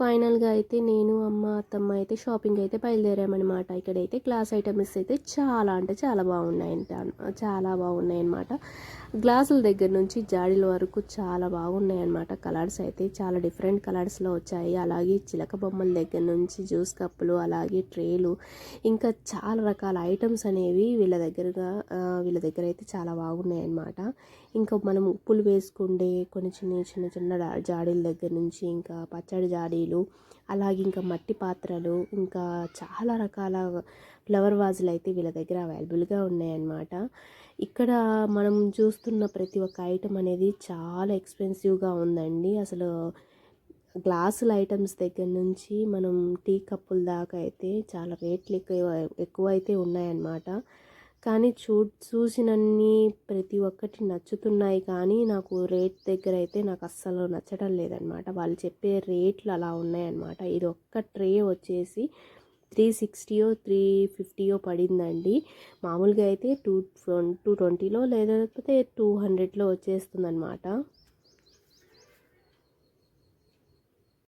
ఫైనల్గా అయితే నేను అమ్మ అత్తమ్మ అయితే షాపింగ్ అయితే బయలుదేరామన్నమాట. ఇక్కడైతే గ్లాస్ ఐటమ్స్ అయితే చాలా అంటే చాలా బాగున్నాయి చాలా బాగున్నాయి అన్నమాట గ్లాసుల దగ్గర నుంచి జాడీల వరకు చాలా బాగున్నాయి అన్నమాట కలర్స్ అయితే చాలా డిఫరెంట్ కలర్స్లో వచ్చాయి. అలాగే చిలక బొమ్మల దగ్గర నుంచి జ్యూస్ కప్పులు అలాగే ట్రేలు ఇంకా చాలా రకాల ఐటమ్స్ అనేవి వీళ్ళ దగ్గరగా వీళ్ళ దగ్గర అయితే చాలా బాగున్నాయి అన్నమాట ఇంకా మనం ఉప్పులు వేసుకుండే కొన్ని చిన్న చిన్న చిన్న జాడీల దగ్గర నుంచి ఇంకా పచ్చడి జాడీలు అలాగే ఇంకా మట్టి పాత్రలు ఇంకా చాలా రకాల ఫ్లవర్ వాజులు అయితే వీళ్ళ దగ్గర అవైలబుల్గా ఉన్నాయన్నమాట. ఇక్కడ మనం చూస్తున్న ప్రతి ఒక్క ఐటమ్ అనేది చాలా ఎక్స్పెన్సివ్గా ఉందండి. అసలు గ్లాసుల ఐటమ్స్ దగ్గర నుంచి మనం టీ కప్పుల దాకా అయితే చాలా రేట్లు ఎక్కువ ఎక్కువ అయితే ఉన్నాయన్నమాట. కానీ చూ చూసినన్ని ప్రతి ఒక్కటి నచ్చుతున్నాయి కానీ నాకు రేట్ దగ్గర అయితే నాకు అస్సలు నచ్చడం లేదనమాట వాళ్ళు చెప్పే రేట్లు అలా ఉన్నాయన్నమాట. ఇది ఒక్క ట్రే వచ్చేసి త్రీ సిక్స్టీయో త్రీ ఫిఫ్టీయో పడిందండి. మామూలుగా అయితే టూ టూ ట్వంటీలో లేకపోతే టూ హండ్రెడ్లో వచ్చేస్తుంది అనమాట